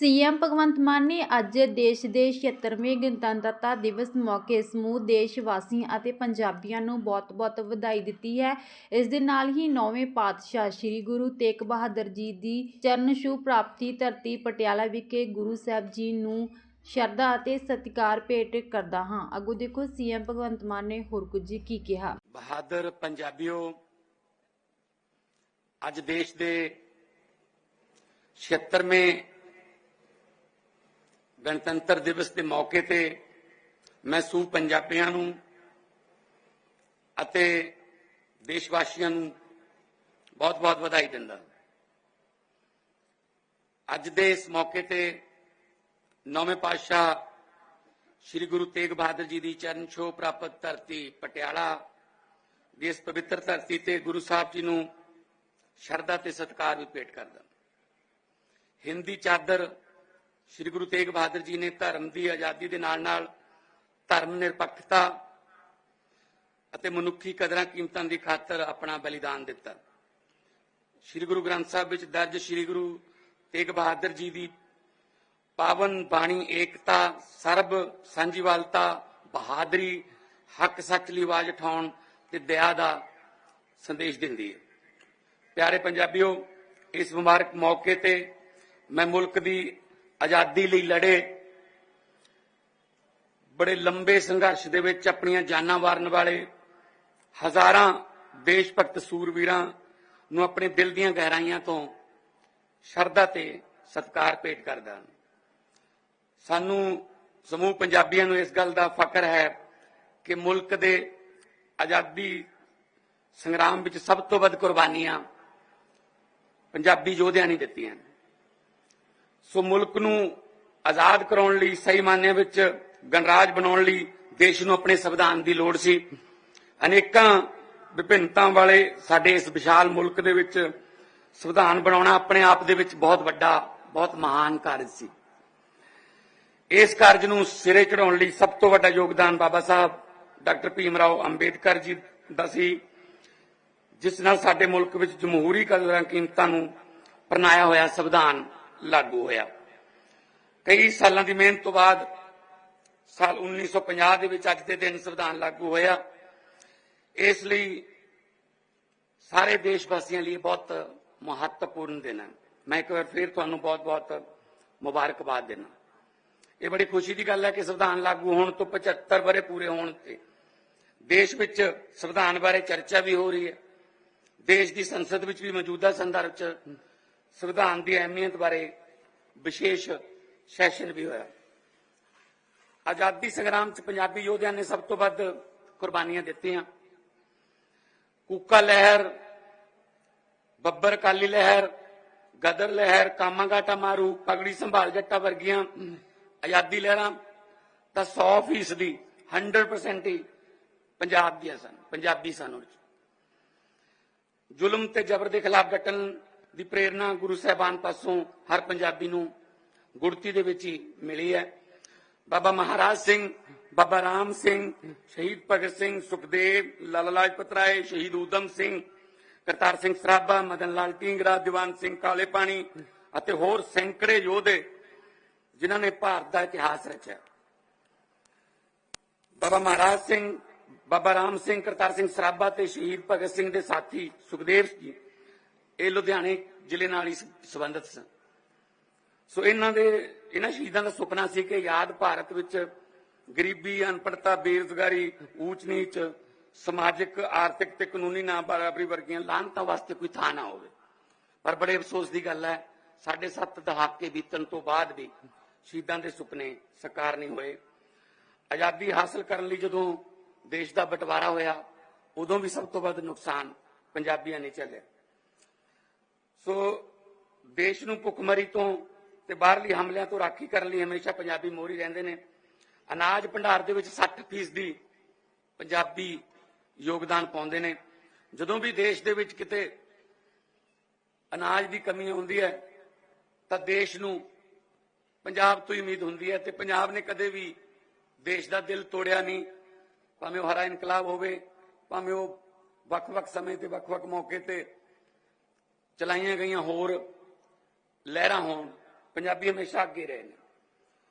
CM Bhagwant Mann ਨੇ ਅੱਜ ਦੇਸ਼ ਦੇ 76ਵੇਂ ਗਣਤੰਤਰਤਾ ਦਿਵਸ ਮੌਕੇ ਸਮੂਹ ਦੇਸ਼ ਵਾਸੀਆਂ ਅਤੇ ਪੰਜਾਬੀਆਂ ਨੂੰ ਬਹੁਤ-ਬਹੁਤ ਵਧਾਈ ਦਿੱਤੀ ਹੈ। ਇਸ ਦੇ ਨਾਲ ਹੀ ਨੌਵੇਂ ਪਾਤਸ਼ਾਹ ਸ੍ਰੀ ਗੁਰੂ ਤੇਗ ਬਹਾਦਰ ਜੀ ਦੀ ਚਰਨ ਛੂਹ ਪ੍ਰਾਪਤੀ ਧਰਤੀ ਪਟਿਆਲਾ ਵਿਖੇ ਗੁਰੂ ਸਾਹਿਬ ਜੀ ਨੂੰ ਸ਼ਰਧਾ ਅਤੇ ਸਤਿਕਾਰ ਭੇਟ ਕਰਦਾ ਹਾਂ। ਅੱਗੋਂ ਦੇਖੋ ਸੀਐਮ ਭਗਵੰਤ ਮਾਨ ਨੇ ਹੋਰ ਕੁਝ ਕੀ ਕਿਹਾ। ਬਹਾਦਰ ਪੰਜਾਬੀਓ, ਅੱਜ ਦੇਸ਼ ਦੇ 76ਵੇਂ ਗਣਤੰਤਰ ਦਿਵਸ ਦੇ ਮੌਕੇ ਤੇ ਮੈਂ ਸੂ ਪੰਜਾਬੀਆਂ ਨੂੰ ਅਤੇ ਦੇਸ਼ ਵਾਸੀਆਂ ਨੂੰ ਬਹੁਤ-ਬਹੁਤ ਵਧਾਈ ਦਿੰਦਾ ਅੱਜ ਦੇ ਇਸ ਮੌਕੇ ਤੇ ਨੌਵੇਂ ਪਾਤਸ਼ਾਹ ਸ੍ਰੀ ਗੁਰੂ ਤੇਗ ਬਹਾਦਰ ਜੀ ਦੀ ਚਰਨ ਛੋਹ ਪ੍ਰਾਪਤ ਧਰਤੀ ਪਟਿਆਲਾ ਦੀ ਇਸ ਪਵਿੱਤਰ ਧਰਤੀ ਤੇ ਗੁਰੂ ਸਾਹਿਬ ਜੀ ਨੂੰ ਸ਼ਰਧਾ ਤੇ ਸਤਿਕਾਰ ਵੀ ਭੇਟ ਕਰਦਾ ਹਿੰਦੀ ਚਾਦਰ ਸ੍ਰੀ ਗੁਰੂ ਤੇਗ ਬਹਾਦਰ ਜੀ ਨੇ ਧਰਮ ਦੀ ਆਜ਼ਾਦੀ ਦੇ ਨਾਲ ਨਾਲ ਧਰਮ ਨਿਰਪੱਖਤਾ ਅਤੇ ਮਨੁੱਖੀ ਕਦਰਾਂ ਕੀਮਤਾਂ ਦੀ ਖਾਤਰ ਆਪਣਾ ਬਲੀਦਾਨ ਦਿੱਤਾ। ਸ੍ਰੀ ਗੁਰੂ ਗ੍ਰੰਥ ਸਾਹਿਬ ਵਿੱਚ ਦਰਜ ਸ੍ਰੀ ਗੁਰੂ ਤੇਗ ਬਹਾਦਰ ਜੀ ਦੀ ਪਾਵਨ ਬਾਣੀ ਏਕਤਾ, ਸਰਬ ਸਾਂਝੀਵਾਲਤਾ ਬਹਾਦਰੀ, ਹੱਕ ਸੱਚ ਲਈ ਆਵਾਜ਼ ਉਠਾਉਣ ਤੇ ਦਇਆ ਦਾ ਸੰਦੇਸ਼ ਦਿੰਦੀ ਹੈ। ਪਿਆਰੇ ਪੰਜਾਬੀਓ, ਇਸ ਮੁਬਾਰਕ ਮੌਕੇ ਤੇ ਮੈਂ ਮੁਲਕ ਦੀ ਆਜ਼ਾਦੀ ਲਈ ਲੜੇ। ਬੜੇ ਲੰਬੇ ਸੰਘਰਸ਼ ਦੇ ਵਿੱਚ ਆਪਣੀਆਂ ਜਾਨਾਂ ਵਾਰਨ ਵਾਲੇ ਹਜ਼ਾਰਾਂ ਦੇਸ਼ ਭਗਤ ਸੂਰਵੀਰਾਂ ਨੂੰ ਆਪਣੇ ਦਿਲ ਦੀਆਂ ਗਹਿਰਾਈਆਂ ਤੋਂ ਸ਼ਰਧਾ ਤੇ ਸਤਿਕਾਰ ਭੇਟ ਕਰਦਾ ਹਾਂ। ਸਾਨੂੰ ਸਮੂਹ ਪੰਜਾਬੀਆਂ ਨੂੰ ਇਸ ਗੱਲ ਦਾ ਫਖਰ ਹੈ ਕਿ ਮੁਲਕ ਦੇ ਆਜ਼ਾਦੀ ਸੰਗਰਾਮ ਵਿੱਚ ਸਭ ਤੋਂ ਵੱਧ ਕੁਰਬਾਨੀਆਂ ਪੰਜਾਬੀ ਯੋਧਿਆਂ ਨੇ ਦਿੱਤੀਆਂ ਸੋ ਮੁਲਕ ਨੂੰ ਆਜ਼ਾਦ ਕਰਾਉਣ ਲਈ, ਸਹੀ ਮਾਨਿਆਂ ਵਿੱਚ ਗਣਰਾਜ ਬਣਾਉਣ ਲਈ ਦੇਸ਼ ਨੂੰ ਆਪਣੇ ਸੰਵਿਧਾਨ ਦੀ ਲੋੜ ਸੀ। ਅਨੇਕਾਂ ਵਿਭਿੰਨਤਾ ਵਾਲੇ ਸਾਡੇ ਇਸ ਵਿਸ਼ਾਲ ਮੁਲਕ ਦੇ ਵਿੱਚ ਸੰਵਿਧਾਨ ਬਣਾਉਣਾ ਆਪਣੇ ਆਪ ਦੇ ਵਿੱਚ ਬਹੁਤ ਵੱਡਾ, ਬਹੁਤ ਮਹਾਨ ਕਾਰਜ ਸੀ। ਇਸ ਕਾਰਜ ਨੂੰ ਸਿਰੇ ਚੜਾਉਣ ਲਈ ਸਭ ਤੋਂ ਵੱਡਾ ਯੋਗਦਾਨ ਬਾਬਾ ਸਾਹਿਬ, ਡਾਕਟਰ ਭੀਮ ਰਾਓ ਅੰਬੇਦਕਰ ਜੀ ਦਾ ਸੀ, ਜਿਸ ਨਾਲ ਸਾਡੇ ਮੁਲਕ ਵਿੱਚ ਜਮਹੂਰੀ ਕਦਰਾਂ ਕੀਮਤਾਂ ਨੂੰ ਪ੍ਰਣਾਇਆ ਹੋਇਆ ਸੰਵਿਧਾਨ ਲਾਗੂ ਹੋਇਆ। ਕਈ ਸਾਲਾਂ ਦੀ ਮਿਹਨਤ ਤੋਂ ਬਾਅਦ ਸਾਲ 1950 ਦੇ ਵਿੱਚ ਅੱਜ ਦੇ ਦਿਨ ਸੰਵਿਧਾਨ ਲਾਗੂ ਹੋਇਆ। ਇਸ ਲਈ ਸਾਰੇ ਦੇਸ਼ ਵਾਸੀਆਂ ਲਈ ਬਹੁਤ ਮਹੱਤਵਪੂਰਨ ਦਿਨ ਹੈ। ਮੈਂ ਇੱਕ ਵਾਰ ਫਿਰ ਤੁਹਾਨੂੰ ਬਹੁਤ-ਬਹੁਤ ਮੁਬਾਰਕਬਾਦ ਦੇਣਾ ਇਹ ਬੜੀ ਖੁਸ਼ੀ ਦੀ ਗੱਲ ਹੈ ਕਿ ਸੰਵਿਧਾਨ ਲਾਗੂ ਹੋਣ ਤੋਂ 75 ਬਰੇ ਪੂਰੇ ਹੋਣ ਤੇ ਦੇਸ਼ ਵਿੱਚ ਸੰਵਿਧਾਨ ਬਾਰੇ ਚਰਚਾ ਵੀ ਹੋ ਰਹੀ ਹੈ। ਦੇਸ਼ ਦੀ ਸੰਸਦ ਵਿੱਚ ਵੀ ਮੌਜੂਦਾ ਸੰਦਰਭ 'ਚ ਸੰਵਿਧਾਨ ਦੀ ਅਹਿਮੀਅਤ ਬਾਰੇ ਵਿਸ਼ੇਸ਼ ਸੈਸ਼ਨ ਵੀ ਹੋਇਆ ਆਜ਼ਾਦੀ ਸੰਗਰਾਮ 'ਚ ਪੰਜਾਬੀ ਯੋਧਿਆਂ ਨੇ ਸਭ ਤੋਂ ਵੱਧ ਕੁਰਬਾਨੀਆਂ ਦਿੱਤੀਆਂ ਕੂਕਾ ਲਹਿਰ ਬੱਬਰ ਕਾਲੀ ਲਹਿਰ ਗਦਰ ਲਹਿਰ ਕਾਮਾਗਾਟਾ ਮਾਰੂ ਪਗੜੀ ਸੰਭਾਲ ਜੱਟਾ ਵਰਗੀਆਂ ਆਜ਼ਾਦੀ ਲਹਿਰਾਂ ਤਾਂ 100% ਦੀ 100% ਹੀ ਪੰਜਾਬ ਦੀਆਂ ਸਨ ਪੰਜਾਬੀ ਸਨ ਉਹ 'ਚ ਜ਼ੁਲਮ ਤੇ ਜ਼ਬਰ ਦੇ ਖਿਲਾਫ ਡਟਣ ਦੀ ਪ੍ਰੇਰਣਾ ਗੁਰੂ ਸਾਹਿਬਾਨ ਪਾਸੋਂ ਹਰ ਪੰਜਾਬੀ ਨੂੰ ਗੁਰਤੀ ਦੇ ਵਿੱਚ ਹੀ ਮਿਲੀ ਹੈ। ਬਾਬਾ ਮਹਾਰਾਜ ਸਿੰਘ, ਬਾਬਾ ਰਾਮ ਸਿੰਘ, ਸ਼ਹੀਦ ਭਗਤ ਸਿੰਘ, ਸੁਖਦੇਵ, ਲਾਲਾ ਲਾਜਪਤ ਰਾਏ, ਸ਼ਹੀਦ ਊਧਮ ਸਿੰਘ, ਕਰਤਾਰ ਸਿੰਘ ਸਰਾਭਾ, ਮਦਨ ਲਾਲ ਢੀਂਗਰਾ ਦੀਵਾਨ ਸਿੰਘ ਕਾਲੇ ਪਾਣੀ ਅਤੇ ਹੋਰ ਸੈਂਕੜੇ ਯੋਧੇ ਜਿਨ੍ਹਾਂ ਨੇ ਭਾਰਤ ਦਾ ਇਤਿਹਾਸ ਰਚਿਆ। ਬਾਬਾ ਮਹਾਰਾਜ ਸਿੰਘ, ਬਾਬਾ ਰਾਮ ਸਿੰਘ, ਕਰਤਾਰ ਸਿੰਘ ਸਰਾਭਾ ਤੇ ਸ਼ਹੀਦ ਭਗਤ ਸਿੰਘ ਦੇ ਸਾਥੀ ਸੁਖਦੇਵ ਜੀ ਇਹ ਲੁਧਿਆਣੇ ਜ਼ਿਲ੍ਹੇ ਨਾਲ ਹੀ ਸੰਬੰਧਿਤ ਸਨ। ਸੋ ਇਹਨਾਂ ਦੇ, ਇਹਨਾਂ ਸ਼ਹੀਦਾਂ ਦਾ ਸੁਪਨਾ ਸੀ ਕਿ ਯਾਦ ਭਾਰਤ ਵਿੱਚ ਗਰੀਬੀ ਅਨਪੜਤਾ ਬੇਰੁਜ਼ਗਾਰੀ, ਊਚ ਨੀਚ, ਸਮਾਜਿਕ, ਆਰਥਿਕ ਤੇ ਕਾਨੂੰਨੀ ਨਾ ਬਰਾਬਰੀ ਵਰਗੀਆਂ ਲਾਹਨਤਾਂ ਵਾਸਤੇ ਕੋਈ ਥਾਂ ਨਾ ਹੋਵੇ। ਪਰ ਬੜੇ ਅਫਸੋਸ ਦੀ ਗੱਲ ਹੈ ਸਾਡੇ ਸੱਤ ਦਹਾਕੇ ਬੀਤਣ ਤੋਂ ਬਾਅਦ ਵੀ ਸ਼ਹੀਦਾਂ ਦੇ ਸੁਪਨੇ ਸਾਕਾਰ ਨਹੀਂ ਹੋਏ। ਆਜ਼ਾਦੀ ਹਾਸਲ ਕਰਨ ਲਈ ਜਦੋਂ ਦੇਸ਼ ਦਾ ਬਟਵਾਰਾ ਹੋਇਆ, ਉਦੋਂ ਵੀ ਸਭ ਤੋਂ ਵੱਧ ਨੁਕਸਾਨ ਪੰਜਾਬੀਆਂ ਨੇ ਝੱਲਿਆ। ਸੋ ਦੇਸ਼ ਨੂੰ ਭੁੱਖਮਰੀ ਤੋਂ ਤੇ ਬਾਹਰਲੀ ਹਮਲਿਆਂ ਤੋਂ ਰਾਖੀ ਕਰਨ ਲਈ ਹਮੇਸ਼ਾ ਪੰਜਾਬੀ ਮੋਹਰੀ ਰਹਿੰਦੇ ਨੇ। ਅਨਾਜ ਭੰਡਾਰ ਦੇ ਵਿੱਚ 60% ਦੀ ਪੰਜਾਬੀ ਯੋਗਦਾਨ ਪਾਉਂਦੇ ਨੇ। ਜਦੋਂ ਵੀ ਦੇਸ਼ ਦੇ ਵਿੱਚ ਕਿਤੇ ਅਨਾਜ ਦੀ ਕਮੀ ਹੁੰਦੀ ਹੈ, ਤਾਂ ਦੇਸ਼ ਨੂੰ ਪੰਜਾਬ ਤੋਂ ਹੀ ਉਮੀਦ ਹੁੰਦੀ ਹੈ ਤੇ ਪੰਜਾਬ ਨੇ ਕਦੇ ਵੀ ਦੇਸ਼ ਦਾ ਦਿਲ ਤੋੜਿਆ ਨਹੀਂ। ਭਾਵੇਂ ਉਹ ਹਰਾ ਇਨਕਲਾਬ ਹੋਵੇ, ਭਾਵੇਂ ਉਹ ਵੱਖ-ਵੱਖ ਸਮੇਂ ਤੇ ਵੱਖ-ਵੱਖ ਮੌਕੇ ਤੇ ਚਲਾਈਆਂ ਗਈਆਂ ਹੋਰ ਲਹਿਰਾਂ ਹੋਣ ਪੰਜਾਬੀ ਹਮੇਸ਼ਾ ਅੱਗੇ ਰਹੇ ਨੇ